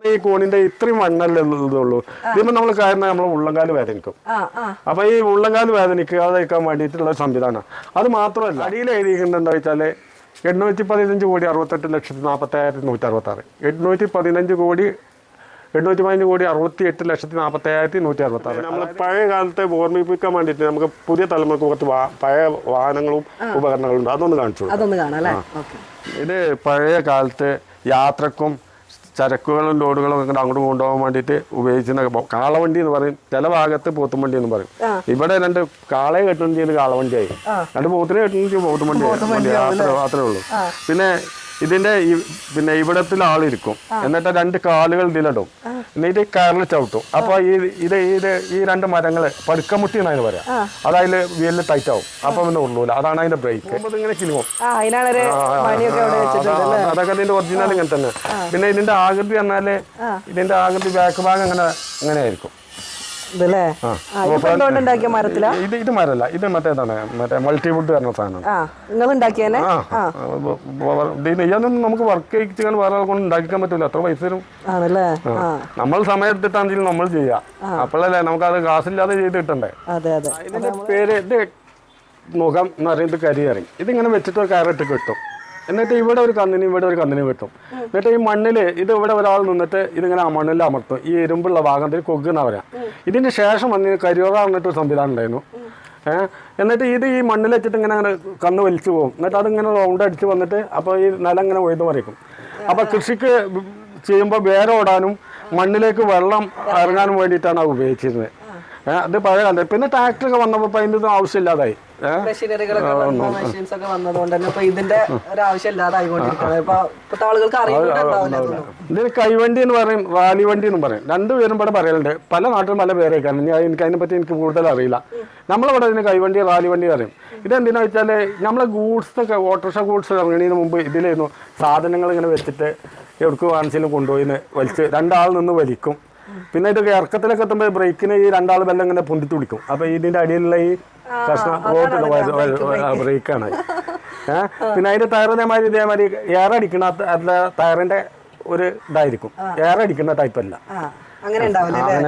ഈ കോണിന്റെ ഇത്രയും മണ്ണല്ലേ ഇതുള്ളൂ ഇതിപ്പോ നമ്മൾ കാരണം നമ്മൾ ഉള്ളംകാൽ വേദനിക്കും. ആ ആ. അപ്പൊ ഈ ഉള്ളംകാൽ വേദനിക്കാതിരിക്കാൻ വേണ്ടിയിട്ടുള്ള സംവിധാനം. അത് മാത്രമല്ല അടിയിൽ എഴുതിയിട്ടുണ്ടെന്ന് വെച്ചാൽ എണ്ണൂറ്റി പതിനഞ്ച് കോടി അറുപത്തെട്ട് ലക്ഷത്തി നാൽപ്പത്തി ആയിരത്തി നൂറ്റി അറുപത്തി ആറ് എണ്ണൂറ്റി പതിനഞ്ച് കോടി എണ്ണൂറ്റി പതിനഞ്ച് കോടി അറുപത്തി എട്ട് ലക്ഷത്തി നാൽപ്പത്തി ആയിരത്തി നൂറ്റി അറുപത്തി ആറ് നമ്മൾ പഴയ കാലത്തെ ഓർമ്മിപ്പിക്കാൻ വേണ്ടിയിട്ട് നമുക്ക് പുതിയ തലമുറയ്ക്ക് കുറച്ച് പഴയ വാഹനങ്ങളും ഉപകരണങ്ങളും ഉണ്ട് അതൊന്ന് കാണിച്ചു കൊടുക്കാം. അതൊന്ന് കാണാം അല്ലേ? ഓക്കെ. ഇത് പഴയ കാലത്ത് യാത്രക്കും ചരക്കുകളും ലോഡുകളും ഒക്കെ അങ്ങോട്ട് കൊണ്ടുപോകാൻ വേണ്ടിയിട്ട് ഉപയോഗിക്കുന്ന കാളവണ്ടി എന്ന് പറയും. ചില ഭാഗത്ത് പോത്തുംവണ്ടി എന്ന് പറയും. ഇവിടെ രണ്ട് കാളയെ കെട്ടുന്ന ചെയ്ത് കാളവണ്ടിയായി. രണ്ട് പോത്തിനെ കെട്ടുന്ന ചെയ്ത് മാത്രമേ അത്രേ ഉള്ളൂ. പിന്നെ ഇതിന്റെ ഈ- പിന്നെ ഇവിടത്തിൽ ആളിരിക്കും എന്നിട്ട് രണ്ട് കാലുകൾ ഇതിലിടും. എന്നിട്ട് കയറിൽ ചവിട്ടും. അപ്പൊ ഈ ഇത് ഇത് ഈ രണ്ട് മരങ്ങൾ പടുക്കമുട്ടി എന്നതിന് പറയാം. അതായത് വീലിൽ ടൈറ്റ് ആവും. അപ്പൊ പിന്നെ ഉള്ളൂല. അതാണ് അതിന്റെ ബ്രേക്ക് ഇങ്ങനെ അതൊക്കെ ഇതിന്റെ ഒറിജിനൽ ഇങ്ങനെ തന്നെ. പിന്നെ ഇതിന്റെ ആകൃതി പറഞ്ഞാൽ ഇതിന്റെ ആകൃതി ബാക്ക് ഭാഗം അങ്ങനെ അങ്ങനെ ആയിരിക്കും. ഇതല്ലേ? ഉണ്ടാക്കിയ മരത്തിലാ? ഇത് ഇത് മരല്ല ഇത് മറ്റേതാണ് മറ്റേ മൾട്ടിവുഡ് പറഞ്ഞ സാധനം. നിങ്ങൾ ഉണ്ടാക്കിയേനെ? ആ ഇത് നെയ്യാനൊന്നും നമുക്ക് വർക്ക് ചെയ്യിച്ചാൽ വേറെ കൊണ്ട് ഉണ്ടാക്കിക്കാൻ പറ്റില്ല അത്ര പൈസ തരും. നമ്മൾ സമയം എടുത്തിട്ടാണെങ്കിലും നമ്മൾ ചെയ്യാം. അപ്പോഴല്ലേ നമുക്കത് കാശില്ലാതെ ചെയ്ത് കിട്ടണ്ടേ? അതെ അതെ. ഇതിന്റെ പേര് ഇത് മുഖം എന്ന് പറയുന്നത് കരിയറി. ഇതിങ്ങനെ വെച്ചിട്ട് കയറിട്ട് കിട്ടും. എന്നിട്ട് ഇവിടെ ഒരു കന്നിന് ഇവിടെ ഒരു കന്നിന് വെട്ടും. എന്നിട്ട് ഈ മണ്ണിൽ ഇത് ഇവിടെ ഒരാൾ നിന്നിട്ട് ഇതിങ്ങനെ ആ മണ്ണിൽ അമർത്തും. ഈ ഇരുമ്പുള്ള ഭാഗത്തിൽ കൊക്കുന്ന പറയാം. ഇതിന് ശേഷം വന്ന് കരിയോറ എന്നിട്ട് സംവിധാനം ഉണ്ടായിരുന്നു. ഏഹ് എന്നിട്ട് ഇത് ഈ മണ്ണിൽ വെച്ചിട്ട് ഇങ്ങനെ അങ്ങനെ കന്ന് വലിച്ചു പോകും. എന്നിട്ട് അതിങ്ങനെ റൗണ്ട് അടിച്ച് വന്നിട്ട് അപ്പോൾ ഈ നിലം ഇങ്ങനെ ഒഴുതു മറിക്കും അപ്പോൾ കൃഷിക്ക് ചെയ്യുമ്പോൾ വേരോടാനും മണ്ണിലേക്ക് വെള്ളം ഇറങ്ങാനും വേണ്ടിയിട്ടാണ് അത് ഉപയോഗിച്ചിരുന്നത്. അത് പഴയ കാലത്ത്. പിന്നെ ട്രാക്ടറൊക്കെ വന്നപ്പോൾ അതിന്റെ ഒന്നും ആവശ്യമില്ലാതായി. മെഷീനറികളൊക്കെ വന്നു മെഷീൻസ് ഒക്കെ വന്നതുകൊണ്ട് തന്നെ ഇപ്പൊ ഇതിന്റെ ഇപ്പൊ ആളുകൾക്ക് അറിയുന്നുണ്ടാവില്ല. ഇതിന് കൈവണ്ടി എന്ന് പറയും വാലിവണ്ടി എന്ന് പറയും. രണ്ടുപേരും ഇവിടെ പറയലുണ്ട്. പല നാട്ടിലും പല പേരേക്കാണ്. ഞാൻ എനിക്ക് അതിനെപ്പറ്റി എനിക്ക് കൂടുതൽ അറിയില്ല. നമ്മളിവിടെ ഇതിന് കൈവണ്ടി റാലി വണ്ടി പറയും. ഇതെന്തിനാ വെച്ചാൽ നമ്മളെ ഗൂഡ്സ് ഒക്കെ ഓട്ടോറിക്ഷ ഗൂഡ്സ് ഇറങ്ങുന്നതിന് മുമ്പ് ഇതിലായിരുന്നു സാധനങ്ങൾ ഇങ്ങനെ വെച്ചിട്ട് എവിടേക്ക് വാങ്ങിച്ചാലും കൊണ്ടുപോയിന്ന് വലിച്ച് രണ്ടാൾ നിന്ന് വലിക്കും. പിന്നെ ഇതൊക്കെ ഇറക്കത്തിലൊക്കെ എത്തുമ്പോൾ ബ്രേക്കിന് ഈ രണ്ടാൾ ബെല്ലം ഇങ്ങനെ പൊന്തിട്ട് അപ്പോൾ ഇതിന്റെ അടിയിലുള്ള ഈ കഷ്ണം റോട്ടിൽ ബ്രേക്കാണ്. ഏഹ് പിന്നെ അതിന്റെ ടയർ ഇതേമാതിരി ഇതേമാതിരി എയർ അടിക്കണ അതിലെ ടയറിന്റെ ഒരു ഇതായിരിക്കും. എയർ അടിക്കുന്ന ടൈപ്പ് അല്ല. അങ്ങനെ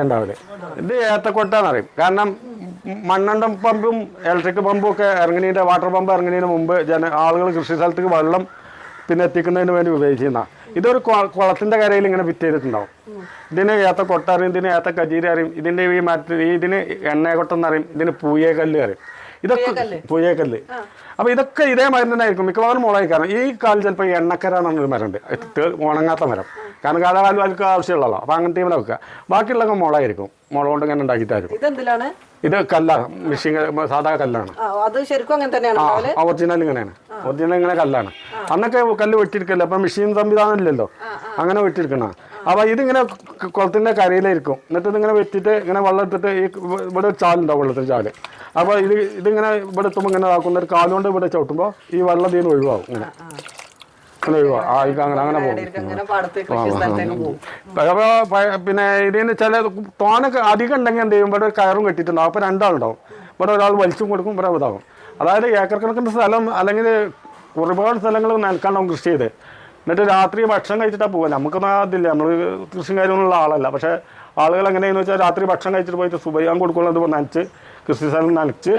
ഉണ്ടാവില്ല ഇത് ഏത്തക്കൊട്ടാന്ന് അറിയും കാരണം മണ്ണെണ്ണ പമ്പും ഇലക്ട്രിക് പമ്പും ഒക്കെ ഇറങ്ങുന്നതിന്റെ വാട്ടർ പമ്പ് ഇറങ്ങുന്നതിന് മുമ്പ് ജന ആളുകൾ കൃഷി സ്ഥലത്തേക്ക് വെള്ളം പിന്നെ എത്തിക്കുന്നതിന് വേണ്ടി ഉപയോഗിക്കുന്ന ഇതൊരു കുളത്തിന്റെ കരയിൽ ഇങ്ങനെ ഫിറ്റ് ചെയ്തിട്ടുണ്ടാവും. ഇതിന് ഏത്ത കൊട്ടറിയും ഇതിന് ഏത്ത കജീര അറിയും ഇതിന്റെ ഈ മറ്റു ഇതിന് എണ്ണയക്കൊട്ടെന്ന് അറിയും ഇതിന് പൂയേക്കല്ല് അറിയും. ഇതൊക്കെ പൂയേക്കല്ല് അപ്പൊ ഇതൊക്കെ ഇതേ മരം തന്നെ ആയിരിക്കും. മിക്കവാറും മുളകി കാരണം ഈ കാലം ചിലപ്പോൾ എണ്ണക്കര എന്നൊരു മരമുണ്ട്. ഉണങ്ങാത്ത മരം. കാരണം കാലകാലം അവർക്ക് ആവശ്യമുള്ളല്ലോ അപ്പൊ അങ്ങനത്തെ വെക്കുക. ബാക്കിയുള്ളതൊക്കെ മുളകായിരിക്കും മുള കൊണ്ട് ഇങ്ങനെ ഉണ്ടാക്കിയിട്ടായിരിക്കും ഇത് കല്ലാണ് മെഷീൻ സാധാ കല്ലാണ്. അത് ശരിക്കും അങ്ങനെ തന്നെയാണ് ഒറിജിനൽ ഇങ്ങനെയാണ്. ഒറിജിനൽ ഇങ്ങനെ കല്ലാണ്. അന്നൊക്കെ കല്ല് വെട്ടിയെടുക്കല്ലോ? അപ്പൊ മെഷീൻ സംവിധാനം ഇല്ലല്ലോ. അങ്ങനെ വെട്ടിയെടുക്കണ അപ്പൊ ഇതിങ്ങനെ കുളത്തിന്റെ കരയിലായിരിക്കും. എന്നിട്ട് ഇതിങ്ങനെ വെട്ടിട്ട് ഇങ്ങനെ വെള്ളം എടുത്തിട്ട് ഈ ഇവിടെ ചാലുണ്ടാവും വെള്ളത്തിൽ ചാൽ. അപ്പൊ ഇത് ഇതിങ്ങനെ ഇവിടെ എത്തുമ്പോൾ ഇങ്ങനെ ആക്കുന്ന ഒരു കാലുകൊണ്ട് ഇവിടെ ചവിട്ടുമ്പോൾ ഈ വെള്ളം ഇതിന് ഒഴിവാകും ഇങ്ങനെ. അങ്ങനെ ഒഴിവാകും ആ അങ്ങനെ അങ്ങനെ പോകും. അപ്പോൾ പിന്നെ ഇതിന് ചില തോനൊക്കെ അധികം ഉണ്ടെങ്കിൽ എന്ത് ചെയ്യും? ഇവിടെ ഒരു കയറും കെട്ടിയിട്ടുണ്ടാവും അപ്പോൾ രണ്ടാളുണ്ടാവും. ഇവിടെ ഒരാൾ വലിച്ചും കൊടുക്കും ഇവിടെ ഇതാകും. അതായത് ഏക്കർ കണക്കിന് സ്ഥലം അല്ലെങ്കിൽ ഒരുപാട് സ്ഥലങ്ങൾ നൽകാണ്ടാവും കൃഷി ചെയ്ത്. എന്നിട്ട് രാത്രി ഭക്ഷണം കഴിച്ചിട്ടാണ് പോകുക നമുക്കൊന്നും അതില്ല നമ്മൾ കൃഷി കാര്യമൊന്നുള്ള ആളല്ല. പക്ഷേ ആളുകൾ എങ്ങനെയെന്ന് വെച്ചാൽ രാത്രി ഭക്ഷണം കഴിച്ചിട്ട് പോയിട്ട് സുബൈയാൻ കൊടുക്കുള്ളത് നനച്ച് കൃഷി സ്ഥലം നനച്ച്.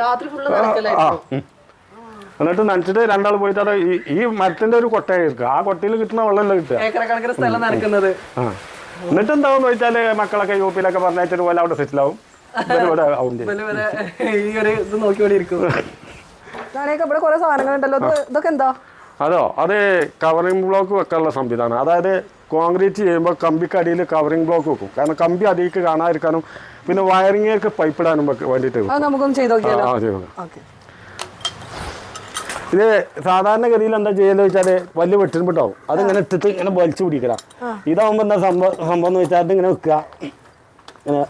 ആ. എന്നിട്ട് നനച്ചിട്ട് രണ്ടാൾ പോയിട്ട് അത് ഈ ഈ മരത്തിന്റെ ഒരു കൊട്ടയായിരിക്കും ആ കൊട്ടയിൽ കിട്ടുന്ന വെള്ളമല്ല കിട്ടുക? എന്നിട്ട് എന്താണെന്ന് വെച്ചാൽ മക്കളൊക്കെ യു പിയിലൊക്കെ പറഞ്ഞിട്ട് പോലെ അവിടെ സെറ്റിലാവും. ഈ ഒരു ഇത് ഇവിടെ കുറെ സാധനങ്ങൾ ഉണ്ടല്ലോ ഇതൊക്കെ എന്താ? അതോ അത് കവറിംഗ് ബ്ലോക്ക് വെക്കാനുള്ള സംവിധാനം. അതായത് കോൺക്രീറ്റ് ചെയ്യുമ്പോൾ കമ്പിക്ക് അടിയിൽ കവറിംഗ് ബ്ലോക്ക് വെക്കും. കാരണം കമ്പി അതിലേക്ക് കാണാതിരിക്കാനും പിന്നെ വയറിങ്ങേക്ക് പൈപ്പ് ഇടാനും വേണ്ടിട്ട് വേണ്ടിയിട്ട് ഇത് സാധാരണഗതിയിൽ എന്താ ചെയ്യുന്നത് വെച്ചാൽ വലിയ വെട്ടിൻപിട്ടാവും അതിങ്ങനെ ഇട്ടിട്ട് ഇങ്ങനെ വലിച്ചു പിടിക്കണം. ഇതാവുമ്പോൾ എന്താ സംഭവം സംഭവം എന്ന് വെച്ചാൽ ഇങ്ങനെ വെക്കുക. ഇങ്ങനെ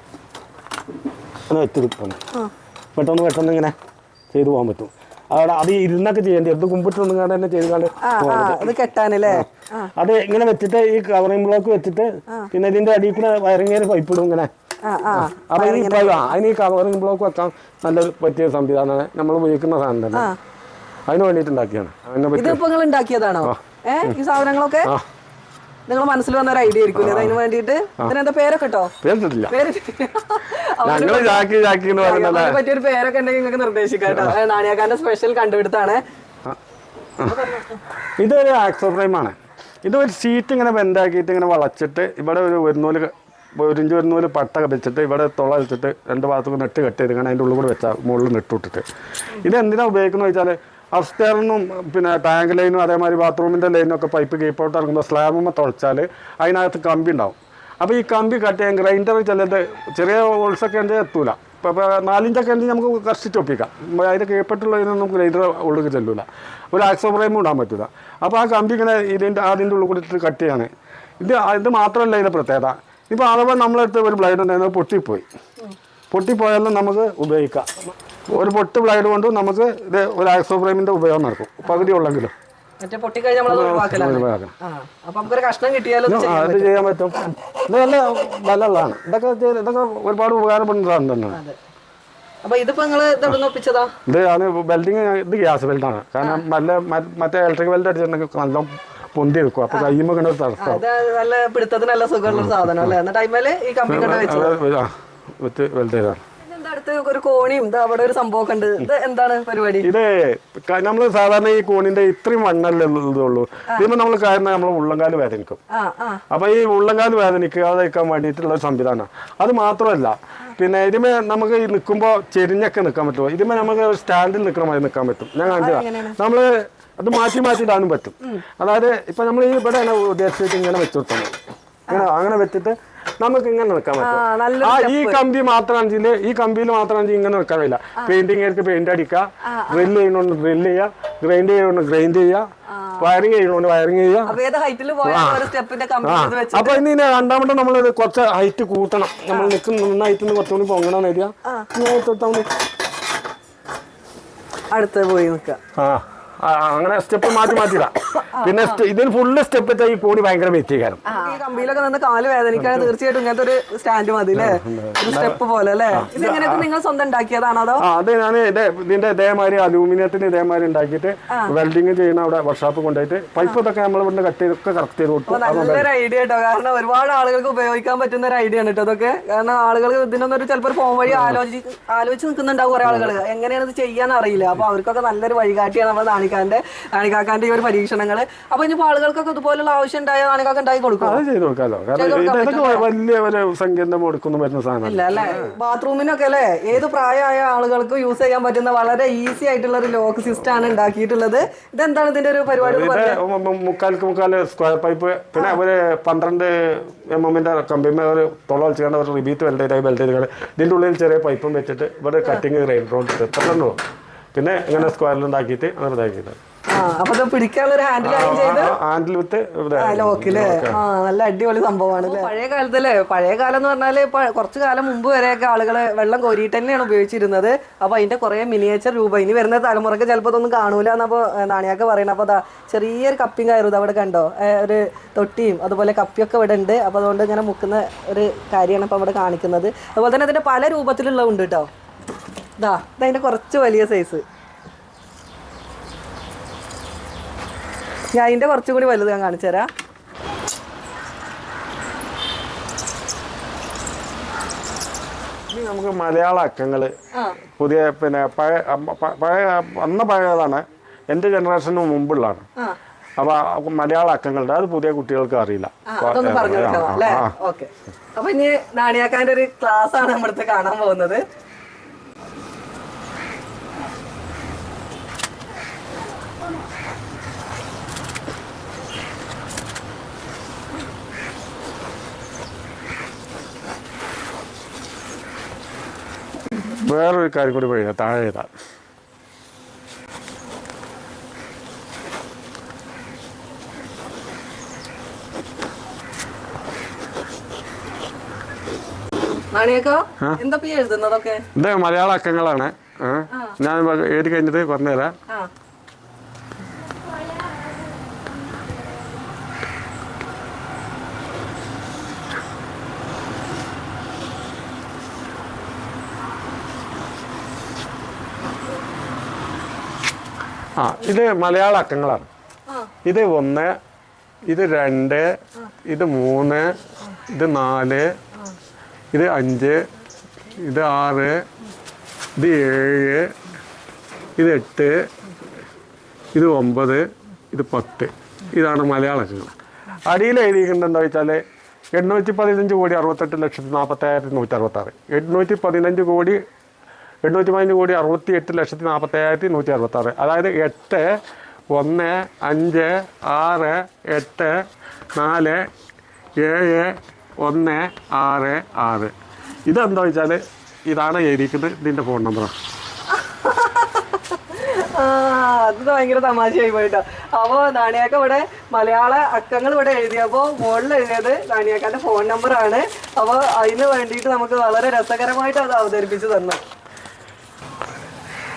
ഇങ്ങനെ വെച്ച് കിട്ടുന്നു പെട്ടെന്ന് പെട്ടെന്ന് ഇങ്ങനെ ചെയ്തു പോകാൻ പറ്റും. അവിടെ അത് ഇരുന്നൊക്കെ ചെയ്യേണ്ടി എന്ത് കുമ്പിട്ടുണ്ടെങ്കിൽ തന്നെ ആ അത് കെട്ടാനല്ലേ? അത് ഇങ്ങനെ വെച്ചിട്ട് ഈ കവറിംഗ് ബ്ലോക്ക് വെച്ചിട്ട് പിന്നെ ഇതിന്റെ അടിയിൽ കൂടെ വയറിങ്ങിയ പൈപ്പ് ഇടും ഇങ്ങനെ. അപ്പൊ ഈ അതിന് ഈ കവറിംഗ് ബ്ലോക്ക് വെക്കാൻ നല്ല പറ്റിയ സംവിധാനമാണ് നമ്മൾ ഉപയോഗിക്കുന്ന സാധനം തന്നെ. അതിന് വേണ്ടിട്ടുണ്ടാക്കിയാണ് നിങ്ങൾ ഉണ്ടാക്കിയതാണോ? ഈ സാധനങ്ങളൊക്കെ? നിങ്ങൾ മനസ്സിൽ വന്ന ഒരു ഐഡിയ ആയിരിക്കും അതിന് വേണ്ടിയിട്ട്? ഇതിനെന്താ പേരൊക്കെ കേട്ടോ പേരിട്ടില്ല പേര് ഞങ്ങൾ ജാക്കി ജാക്കി എന്ന് പറയുന്നത് പറ്റിയൊരു പേരൊക്കെ ഉണ്ടെങ്കിൽ നിങ്ങൾക്ക് നിർദ്ദേശിക്കാം കേട്ടോ. നാണിയാക്കാന്റെ സ്പെഷ്യൽ കണ്ടുപിടുത്താണ്. ഇതൊരു ആക്സോ ഫ്രെയിമാണ് ഇത് ഒരു സീറ്റ് ഇങ്ങനെ ബെൻഡാക്കിയിട്ട് ഇങ്ങനെ വളച്ചിട്ട് ഇവിടെ ഒരു ഒരു നൂൽ ക- ഒരു ഇഞ്ച് ഒരു നൂൽ പട്ട വെച്ചിട്ട് ഇവിടെ തുള വെച്ചിട്ട് രണ്ട് ഭാഗത്തും നെട്ട് കെട്ടി എടുക്കണം അതിന്റെ ഉള്ളിൽ കൂടെ വെച്ചാൽ മുകളിൽ നെട്ട് ഇട്ടിട്ട്. ഇത് എന്തിനാണ് ഉപയോഗിക്കുന്നത് വെച്ചാൽ അപ്സ്റ്റേറിനും പിന്നെ ടാങ്ക് ലൈനും അതേമാതിരി ബാത്റൂമിന്റെ ലൈനും ഒക്കെ പൈപ്പ് കീപ്പോട്ട് ഇറങ്ങുമ്പോൾ സ്ലാബുമ്പോൾ തുളച്ചാൽ അതിനകത്ത് കമ്പി ഉണ്ടാവും. അപ്പോൾ ഈ കമ്പി കട്ട് ചെയ്യാൻ ഗ്രൈൻഡർ ചിലത് ചെറിയ ഹോൾസൊക്കെ എന്റെ എത്തൂല. ഇപ്പോൾ നാലിഞ്ചൊക്കെ ഉണ്ടെങ്കിൽ നമുക്ക് കഷ്ടിച്ച് ഒപ്പിക്കാം. അതിന്റെ കീഴ്പ്പെട്ടുള്ളതിനൊന്നും ഗ്രൈൻഡർ ഉള്ളിൽ ചെല്ലൂല. ഒരു ആക്സോ ഫ്രെയിമും ഇടാൻ പറ്റില്ല അപ്പോൾ ആ കമ്പി ഇങ്ങനെ ഇതിന്റെ അതിന്റെ ഉള്ളിൽ കൂടി കട്ട് ചെയ്യാണ്. ഇത് ഇത് മാത്രമല്ല ഇതിന്റെ പ്രത്യേകത. ഇപ്പോൾ അഥവാ നമ്മളടുത്ത് ഒരു ബ്ലൈഡ് ഉണ്ടായിരുന്നു പൊട്ടിപ്പോയി. പൊട്ടിപ്പോയാലും നമുക്ക് ഉപയോഗിക്കാം. ഒരു പൊട്ട് ബ്ലൈഡ് കൊണ്ട് നമുക്ക് ഇത് ഒരു ആക്സോ ഫ്രെയിമിന്റെ ഉപയോഗം നടക്കും. പകുതി ഉള്ളെങ്കിലും. മറ്റേ പൊട്ടിക്കഴിഞ്ഞാൽ ഒഴിവാക്കലാണ്. അപ്പൊ നമുക്കൊരു കഷ്ണം കിട്ടിയാലും ഇത് അത് ചെയ്യാൻ പറ്റും. ഇത് നല്ല നല്ലതാണ് ഇതൊക്കെ ഇതൊക്കെ ഒരുപാട് ഉപകാരപ്പെടുന്ന സാധനം തന്നെയാണ് അപ്പൊ ഇതിപ്പോ നിങ്ങൾ ഇതെവിടെ ഒപ്പിച്ചതാ? ഇത് ആണ് വെൽഡിങ് ഇത് ഗ്യാസ് ബെൽഡാണ് കാരണം നല്ല മറ്റേ ഇലക്ട്രിക് വെൽഡ് അടിച്ചിട്ടുണ്ടെങ്കിൽ നല്ല പൊന്തി വെക്കും അപ്പൊ കയ്യുമ്പോ കണ്ട തടസ്സം നല്ല പിടുത്തത്തിന് നല്ല സുഖമുള്ള സാധനം അല്ലേ? എന്നിട്ട് ടൈമിൽ ഈ കമ്പി കണ്ട വെച്ചത് അത് വെൽഡ് ചെയ്താണ് അടുത്ത് ഒരു കോണിയും അവിടെ ഒരു സംഭവം ഉണ്ട്. ഇത് എന്താണ് പരിപാടി? ഇത് നമ്മൾ സാധാരണ ഈ കോണിന്റെ ഇത്രയും വണ്ണല്ലേ ഇതുള്ളൂ നമ്മൾ നമ്മൾ കാരണം നമ്മൾ ഉള്ളംകാൽ വേദനിക്കും അപ്പൊ ഈ ഉള്ളംകാൽ വേദനിക്കാതിരിക്കാൻ വേണ്ടിയിട്ടുള്ള ഒരു സംവിധാനം. അത് മാത്രമല്ല പിന്നെ ഇതിമേ നമുക്ക് ഈ നിൽക്കുമ്പോൾ ചെരിഞ്ഞൊക്കെ നിൽക്കാൻ പറ്റുമോ? ഇതിമേ നമുക്ക് സ്റ്റാൻഡിൽ നിൽക്കണ മാതിരി നിൽക്കാൻ പറ്റും. ഞാൻ കാണിച്ചു നമ്മൾ അത് മാറ്റി മാറ്റി ഇടാനും പറ്റും. അതായത് ഇപ്പൊ നമ്മൾ ഈ ഇവിടെ ഉദ്ദേശിച്ചിട്ട് ഇങ്ങനെ വെച്ചു ഇങ്ങനെ അങ്ങനെ വെച്ചിട്ട് നമുക്ക് ഇങ്ങനെ നിൽക്കാൻ പറ്റും. ആ ഈ കമ്പി മാത്രമാണെങ്കിൽ ഈ കമ്പിയിൽ മാത്രമാണെങ്കിൽ ഇങ്ങനെ നിൽക്കാൻ കഴിയില്ല. പെയിന്റിംഗ് പെയിന്റ് അടിക്കുക. ഡ്രില്ല് ചെയ്യണോണ്ട് ഡ്രില്ല് ചെയ്യുക. ഗ്രൈൻഡ് ചെയ്യണോണ്ട് ഗ്രൈൻഡ് ചെയ്യുക. വയറിംഗ് ചെയ്യണോണ്ട് വയറിംഗ് ചെയ്യുക. അപ്പൊ ഇനി രണ്ടാമത്തെ നമ്മൾ കുറച്ച് ഹൈറ്റ് കൂട്ടണം. നമ്മൾ നിൽക്കുന്ന നന്നായിട്ട് കുറച്ചുകൂടി പൊങ്ങണം എഴുതിയാ അടുത്ത് പോയി നിക്ക ആ ആ, അങ്ങനെ സ്റ്റെപ്പ് മാറ്റി മാറ്റിയിടാം പിന്നെ ഇതിന് ഫുള്ള് സ്റ്റെപ്പ് വെച്ചാൽ ഈ കോണി ഭയങ്കര വെറ്റിക്കാരം ഈ കമ്പിയിലൊക്കെ നിന്ന് കാൽ വേദനിക്കാൻ തീർച്ചയായിട്ടും ഇങ്ങനത്തെ ഒരു സ്റ്റാൻഡ് മതി അല്ലേ? ഒരു സ്റ്റെപ്പ് പോലെ അല്ലേ? ഇത് നിങ്ങൾ സ്വന്തം ഉണ്ടാക്കിയതാണോ അതോ? അത് ഞാൻ ഇതേ ഇതിന്റെ ഇതേമാതിരി അലൂമിനിയത്തിന് ഇതേമാതിരി ഉണ്ടാക്കിയിട്ട് വെൽഡിങ് ചെയ്യുന്ന അവിടെ വർക്ക്ഷോപ്പ് കൊണ്ടുപോയിട്ട് പൈപ്പ് ഇതൊക്കെ നമ്മൾ ഇവിടുന്ന് കട്ട് ചെയ്തൊക്കെ കറക്റ്റ് ചെയ്ത് കൊടുത്തു. നല്ലൊരു ഐഡിയ കേട്ടോ കാരണം ഒരുപാട് ആളുകൾക്ക് ഉപയോഗിക്കാൻ പറ്റുന്ന ഒരു ഐഡിയ ആണ് കേട്ടോ അതൊക്കെ കാരണം ആളുകൾ ഇതിനൊന്നും ഒരു ചിലപ്പോൾ ഫോം ഫോൺ വഴി ആലോചിച്ച് ആലോചിച്ച് നിൽക്കുന്നുണ്ടാവും കുറെ ആളുകൾ എങ്ങനെയാണ് ഇത് ചെയ്യാൻ അറിയില്ല. അപ്പൊ അവർക്കൊക്കെ നല്ലൊരു വഴികാട്ടിയാണ് നമ്മൾ നമ്മുടെ നാണിക്കാന്റെ നാണിക്കാക്കാന്റെ ഈ ഒരു പരീക്ഷണങ്ങൾ അപ്പൊ ഇനിയിപ്പോ ആളുകൾക്കൊക്കെ ഇതുപോലുള്ള ആവശ്യം ഉണ്ടായ നാണിക്കാക്ക ഉണ്ടായി കൊടുക്കും അത് ചെയ്ത് കൊടുക്കാമല്ലോ കാരണം ഇതൊക്കെ വലിയ വരുന്ന സാധനം ഇല്ല അല്ലേ? ബാത്റൂമിനൊക്കെ അല്ലേ? ഏത് പ്രായമായ ആളുകൾക്ക് യൂസ് ചെയ്യാൻ പറ്റുന്ന വളരെ ഈസി ആയിട്ടുള്ള ഒരു ലോക്ക് സിസ്റ്റം ആണ് ഉണ്ടാക്കിയിട്ടുള്ളത്. ഇതെന്താണ് ഇതിന്റെ ഒരു പരിപാടി എന്ന് പറഞ്ഞാൽ? മുക്കാൽക്ക് മുക്കാൽ സ്ക്വയർ പൈപ്പ് പിന്നെ ഒരു പന്ത്രണ്ട് എം എമ്മിന്റെ കമ്പിമേ ഒരു തുള ചെയ്യേണ്ട ഒരു റിബീറ്റ് വെൽഡ് ചെയ്ത് വെൽഡ് ചെയ്ത് ഇതിന്റെ ഉള്ളിൽ ചെറിയ പൈപ്പും വെച്ചിട്ട് ഇവിടെ കട്ടിങ് റെയിൻ റോഡ് എത്ര ഉള്ളൂ? പിന്നെ ഇങ്ങനെ സ്ക്വയറിൽ ഉണ്ടാക്കിയിട്ട് അങ്ങനെ ഇതാക്കിയിട്ട് ഹാൻഡിൽ വിത്ത് നല്ല അടിപൊളി സംഭവമാണ് പഴയ കാലത്തല്ലേ? പഴയ കാലം എന്ന് പറഞ്ഞാൽ കുറച്ചു കാലം മുമ്പ് വരെയൊക്കെ ആളുകൾ വെള്ളം കോരിയിട്ട് തന്നെയാണ് ഉപയോഗിച്ചിരുന്നത്. അപ്പൊ അതിന്റെ കുറെ മിനിയേച്ചർ രൂപ. ഇനി വരുന്ന തലമുറയ്ക്ക് ചിലപ്പോൾ ഇതൊന്നും കാണൂല എന്നപ്പോ നാണിയൊക്കെ പറയുന്നത് അപ്പൊ ദാ ചെറിയൊരു കപ്പിയും കയറും. അവിടെ കണ്ടോ? ഒരു തൊട്ടിയും അതുപോലെ കപ്പിയൊക്കെ ഇവിടെ ഉണ്ട്. അപ്പൊ അതുകൊണ്ട് ഇങ്ങനെ മുക്കുന്ന ഒരു കാര്യമാണ് ഇപ്പൊ ഇവിടെ കാണിക്കുന്നത്. അതുപോലെ തന്നെ അതിന്റെ പല രൂപത്തിലുള്ള ഉണ്ട് കേട്ടോ ഇതാ ഇതതിന്റെ കുറച്ച് വലിയ സൈസ് ഞാൻ അതിന്റെ കുറച്ചും കൂടി വലുത് ഞാൻ കാണിച്ചു തരാം. നമുക്ക് മലയാള അക്കങ്ങൾ പുതിയ പിന്നെ പഴയ പഴയ അന്ന് പഴയതാണ്. എന്റെ ജനറേഷന് മുമ്പുള്ളതാണ്. അപ്പൊ മലയാള അക്കങ്ങളുടെ അത് പുതിയ കുട്ടികൾക്ക് അറിയില്ല. അപ്പൊ ഇനി നാണിയാക്കാന്റെ ഒരു ക്ലാസ് ആണ് നമ്മളടുത്ത് കാണാൻ പോകുന്നത്. വേറൊരു കാര്യം കൂടി പറയുക താഴെ ഇതാ. ഇത് മലയാള അക്കങ്ങളാണ്. ഞാൻ എഴുതി കഴിഞ്ഞിട്ട് പറഞ്ഞുതരാം. ആ ഇത് മലയാള അക്കങ്ങളാണ് ഇത് ഒന്ന് ഇത് രണ്ട് ഇത് മൂന്ന് ഇത് നാല് ഇത് അഞ്ച് ഇത് ആറ് ഇത് ഏഴ് ഇത് എട്ട് ഇത് ഒമ്പത് ഇത് പത്ത്. ഇതാണ് മലയാള അക്കങ്ങൾ അടിയിൽ എഴുതിയിരിക്കുന്നത് എന്താ വെച്ചാൽ എണ്ണൂറ്റി പതിനഞ്ച് കോടി അറുപത്തെട്ട് ലക്ഷത്തി നാൽപ്പത്തായിരത്തി നൂറ്റി അറുപത്താറ്. എണ്ണൂറ്റി പതിനഞ്ച് കോടി എണ്ണൂറ്റി പതിനഞ്ച് കോടി അറുപത്തി എട്ട് ലക്ഷത്തി നാൽപ്പത്തയ്യായിരത്തി നൂറ്റി അറുപത്താറ് അതായത് എട്ട് ഒന്ന് അഞ്ച് ആറ് എട്ട് നാല് ഏഴ് ഒന്ന് ആറ് ആറ്. ഇതെന്താ വെച്ചാൽ ഇതാണ് എഴുതിയിരിക്കുന്നത് ഇതിന്റെ ഫോൺ നമ്പർ അത് ഭയങ്കര തമാശയായി പോയിട്ടോ. അപ്പൊ നാണിയാക്ക ഇവിടെ മലയാള അക്കങ്ങൾ ഇവിടെ എഴുതിയപ്പോ മുകളിൽ എഴുതിയത് നാണിയാക്കാന്റെ ഫോൺ നമ്പർ ആണ് അപ്പൊ അതിന് വേണ്ടിയിട്ട് നമുക്ക് വളരെ രസകരമായിട്ട് അത് അവതരിപ്പിച്ചു തന്നു.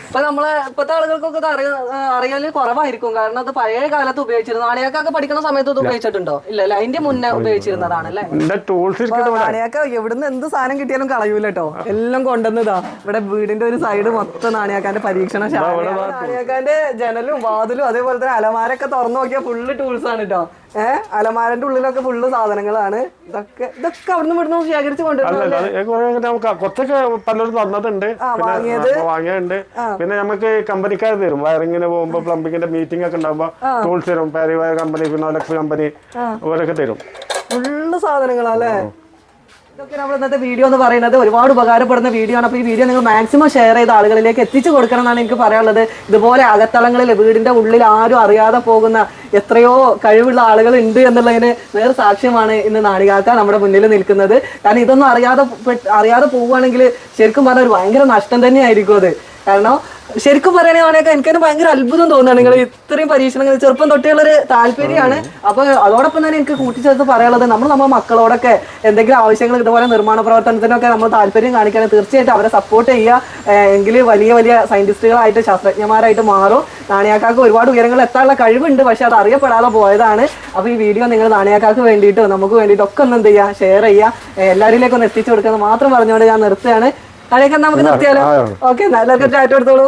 അപ്പൊ നമ്മളെ ഇപ്പത്തെ ആളുകൾക്കൊക്കെ ഇത് അറിയ അറിയൽ കുറവായിരിക്കും. കാരണം അത് പഴയ കാലത്ത് ഉപയോഗിച്ചിരുന്നു നാണയക്കൊക്കെ പഠിക്കുന്ന സമയത്ത് ഇത് ഉപയോഗിച്ചിട്ടുണ്ടോ? ഇല്ല അല്ലെ? അതിന്റെ മുന്നേ ഉപയോഗിച്ചിരുന്നതാണ് അല്ലേ? എന്റെ ടൂൾസ് നാണിയാക്ക എവിടുന്ന് എന്ത് സാധനം കിട്ടിയാലും കളയൂല കേട്ടോ എല്ലാം കൊണ്ടുവന്നതാ ഇവിടെ വീടിന്റെ ഒരു സൈഡ് മൊത്തം നാണിയാക്കാന്റെ പരീക്ഷണശാല നാണിയാക്കാന്റെ ജനലും വാതിലും അതേപോലെ തന്നെ അലമാരൊക്കെ തുറന്നു നോക്കിയാൽ ഫുള്ള് ടൂൾസ് ആണ് കേട്ടോ ഏഹ് അലമാരന്റെ ഉള്ളിലൊക്കെ ഫുള്ള് സാധനങ്ങളാണ്. ഇതൊക്കെ ഇതൊക്കെ അവിടുന്ന് ഇവിടുന്ന് ശേഖരിച്ചു കൊണ്ടുവരുന്നത് അല്ല നമുക്ക് കുറച്ചൊക്കെ പലരും തന്നിട്ടുണ്ട് പിന്നെ വാങ്ങിയത്? പിന്നെ നമുക്ക് കമ്പനിക്കാർ തരും. വയറിങ്ങിന് പോകുമ്പോ പ്ലംബിങ്ങിന്റെ മീറ്റിംഗ് ഒക്കെ ഉണ്ടാകുമ്പോ ടൂൾസ് തരും. പാരി വയർ കമ്പനി ഫിനോലക്സ് കമ്പനി അവരൊക്കെ തരും. ഫുള്ള് സാധനങ്ങളല്ലേ ഇതൊക്കെ നമ്മൾ ഇന്നത്തെ വീഡിയോ എന്ന് പറയുന്നത്. ഒരുപാട് ഉപകാരപ്പെടുന്ന വീഡിയോ ആണ്. അപ്പോൾ ഈ വീഡിയോ നിങ്ങൾ മാക്സിമം ഷെയർ ചെയ്ത ആളുകളിലേക്ക് എത്തിച്ചു കൊടുക്കണം എന്നാണ് എനിക്ക് പറയാനുള്ളത്. ഇതുപോലെ അകത്തളങ്ങളിൽ വീടിന്റെ ഉള്ളിൽ ആരും അറിയാതെ പോകുന്ന എത്രയോ കഴിവുള്ള ആളുകൾ ഉണ്ട് എന്നുള്ളതിന് വേറെ സാക്ഷ്യമാണ് ഇന്ന് നാടികാക്ക നമ്മുടെ മുന്നിൽ നിൽക്കുന്നത്. കാരണം ഇതൊന്നും അറിയാതെ അറിയാതെ പോവുകയാണെങ്കിൽ ശരിക്കും പറഞ്ഞാൽ ഒരു ഭയങ്കര നഷ്ടം തന്നെയായിരിക്കും അത്. കാരണം ശരിക്കും പറയുകയാണെങ്കിൽ എനിക്കതിന് ഭയങ്കര അത്ഭുതം തോന്നുന്നു നിങ്ങൾ ഇത്രയും പരീക്ഷണങ്ങൾ ചെറുപ്പം തൊട്ടേയുള്ളൊരു താല്പര്യമാണ്. അപ്പൊ അതോടൊപ്പം തന്നെ എനിക്ക് കൂട്ടിച്ചേർത്ത് പറയാനുള്ളത് നമ്മൾ നമ്മുടെ മക്കളോടൊക്കെ എന്തെങ്കിലും ആവശ്യങ്ങൾ ഇതുപോലെ നിർമ്മാണ പ്രവർത്തനത്തിനൊക്കെ നമ്മൾ താല്പര്യം കാണിക്കുകയാണെങ്കിൽ തീർച്ചയായിട്ടും അവരെ സപ്പോർട്ട് ചെയ്യുക. എങ്കിൽ വലിയ വലിയ സയന്റിസ്റ്റുകളായിട്ട് ശാസ്ത്രജ്ഞന്മാരായിട്ട് മാറും. നാണിയാക്കാക്ക് ഒരുപാട് ഉയരങ്ങൾ എത്താനുള്ള കഴിവുണ്ട് പക്ഷെ അത് അറിയപ്പെടാതെ പോയതാണ്. അപ്പൊ ഈ വീഡിയോ നിങ്ങൾ നാണിയാക്കാക്ക് വേണ്ടിയിട്ട് നമുക്ക് വേണ്ടിയിട്ട് ഒക്കെ ഒന്ന് എന്ത് ചെയ്യുക ഷെയർ ചെയ്യുക. എല്ലാവരിലേക്കും ഒന്ന് എത്തിച്ചു കൊടുക്കുന്നത് മാത്രം പറഞ്ഞുകൊണ്ട് ഞാൻ നിർത്തുകയാണ്. നാണിയാക്കാൻ നമുക്ക് നിർത്തിയാലോ. ഓക്കെ എല്ലാവർക്കും ചാറ്റ് എടുത്തോളൂ